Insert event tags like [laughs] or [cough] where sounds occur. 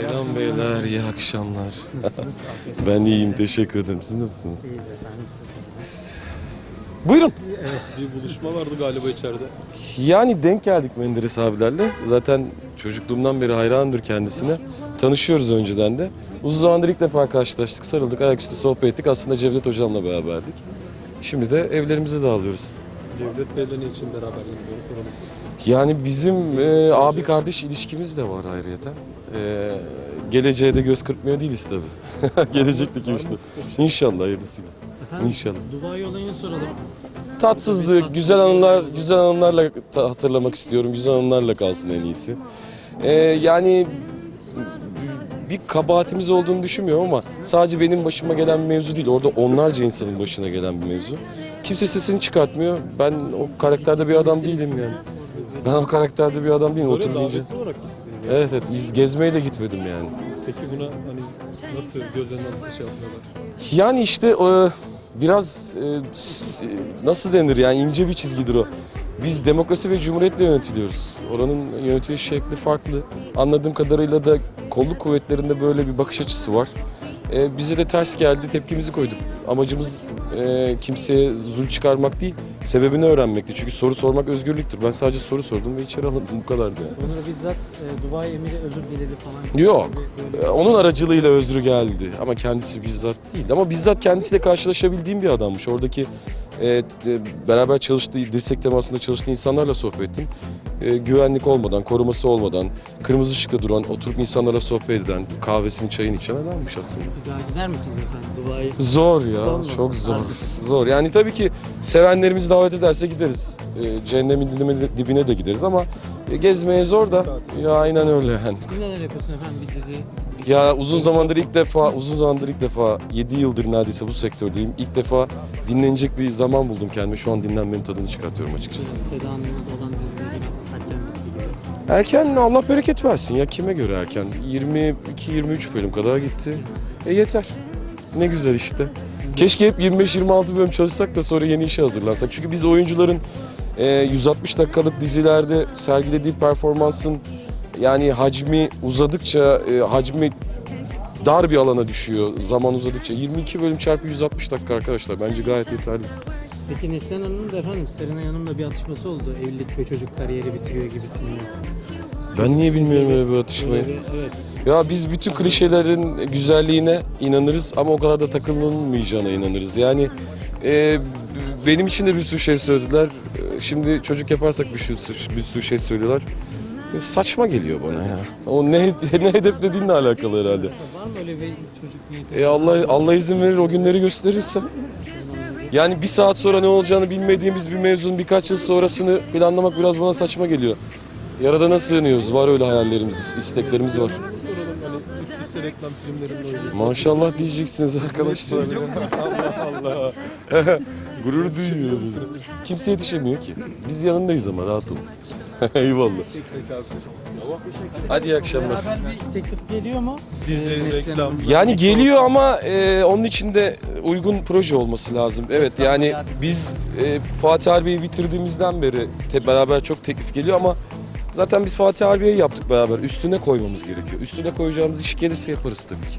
akşamlar, iyi akşamlar. Nasılsınız? [laughs] Ben iyiyim, teşekkür ederim. Siz nasılsınız? İyiyiz efendim. siz Buyurun. Bir buluşma vardı galiba içeride. Yani denk geldik Menderes abilerle. Zaten çocukluğumdan beri hayrandır kendisine. Tanışıyoruz önceden de. Uzun zamandır ilk defa karşılaştık, sarıldık, ayaküstü sohbet ettik. Aslında Cevdet hocamla beraberdik. Şimdi de evlerimize dağılıyoruz. Cevdet Bey'le ne için beraberdiniz onu soralım. Yani bizim e, abi kardeş ilişkimiz de var ayrıyeten. E, geleceğe de göz kırpmıyor değiliz tabii. [laughs] Gelecekteki işte. İnşallah hayırlısıyla. Efendim, İnşallah. Dubai olayını soralım. Tatsızlık, güzel anılar, güzel anılarla ta- hatırlamak istiyorum. Güzel anılarla kalsın en iyisi. Ee, yani bir kabahatimiz olduğunu düşünmüyorum ama sadece benim başıma gelen bir mevzu değil. Orada onlarca insanın başına gelen bir mevzu. Kimse sesini çıkartmıyor. Ben o karakterde bir adam değilim yani. Ben o karakterde bir adam değilim. Böyle Otur deyince. davetsiz olarak gittiniz. yani. Evet evet iz gezmeye de gitmedim yani. Peki buna hani nasıl göz alıp şey yapıyorlar? Yani işte e, biraz e, s- nasıl denir yani ince bir çizgidir o. Biz demokrasi ve cumhuriyetle yönetiliyoruz. Oranın yönetiliş şekli farklı. Anladığım kadarıyla da kolluk kuvvetlerinde böyle bir bakış açısı var. E, bize de ters geldi, tepkimizi koyduk. Amacımız e, kimseye zul çıkarmak değil, sebebini öğrenmekti. Çünkü soru sormak özgürlüktür. Ben sadece soru sordum ve içeri alındım bu kadardı. yani. Onlara bizzat e, Dubai emiri özür diledi falan. Yok. Böyle- E, Onun aracılığıyla özrü geldi ama kendisi bizzat değil. Ama bizzat kendisiyle karşılaşabildiğim bir adammış. Oradaki e, e, beraber çalıştığı, dirsek temasında çalıştığı insanlarla sohbet ettim. E, güvenlik olmadan, koruması olmadan, kırmızı ışıkta duran, oturup insanlarla sohbet eden, kahvesini, çayını içen adammış aslında. Bir daha gider misiniz efendim Dubai? Zor ya, Zor mu? çok zor. Artık. Zor. Yani tabii ki sevenlerimiz davet ederse gideriz. E, cehennemin dibine, de gideriz ama gezmeye zor da. Ya aynen öyle yani. [laughs] Siz neler yapıyorsunuz efendim bir dizi? bir Ya uzun zamandır ilk defa, uzun zamandır ilk defa 7 yıldır neredeyse bu sektördeyim. İlk defa dinlenecek bir zaman buldum kendime. Şu an dinlenmenin tadını çıkartıyorum açıkçası. Seda Hanım'la olan erken Allah bereket versin ya kime göre erken? 22-23 bölüm kadar gitti. E yeter. Ne güzel işte. Keşke hep 25-26 bölüm çalışsak da sonra yeni işe hazırlansak. Çünkü biz oyuncuların 160 dakikalık dizilerde sergilediği performansın yani hacmi uzadıkça e, hacmi dar bir alana düşüyor zaman uzadıkça. 22 bölüm çarpı 160 dakika arkadaşlar bence gayet yeterli. Peki Neslihan Hanım'ın da efendim Serenay Hanım'la bir atışması oldu. Evlilik ve çocuk kariyeri bitiriyor gibisinden. Ben niye bilmiyorum öyle bir atışmayı. Bir- evet. Ya biz bütün klişelerin güzelliğine inanırız ama o kadar da takılınmayacağına inanırız. Yani e, benim için de bir sürü şey söylediler. Şimdi çocuk yaparsak bir sürü, bir sürü şey söylüyorlar. E, saçma geliyor bana ya. O ne, ne hedeflediğinle alakalı herhalde. Var mı öyle bir çocuk niyeti? E Allah Allah izin verir o günleri gösterirse. Yani bir saat sonra ne olacağını bilmediğimiz bir mevzunun birkaç yıl sonrasını planlamak biraz bana saçma geliyor. Yaradana sığınıyoruz. Var öyle hayallerimiz, isteklerimiz var. Soralım hani üst üste reklam filmlerinde oynuyor. Maşallah diyeceksiniz arkadaşlar. [laughs] Allah Allah. Gurur duyuyoruz. Kimse yetişemiyor ki. Biz yanındayız ama rahat olun. [laughs] Eyvallah. Hadi iyi akşamlar. Beraber bir teklif geliyor mu? Dizi, Ee, reklam. Yani geliyor ama e, onun için de uygun proje olması lazım. Evet yani biz e, Fatih Harbiye'yi bitirdiğimizden beri te- beraber çok teklif geliyor ama zaten biz Fatih Harbiye'yi yaptık beraber. Üstüne koymamız gerekiyor. Üstüne koyacağımız iş gelirse yaparız tabii ki.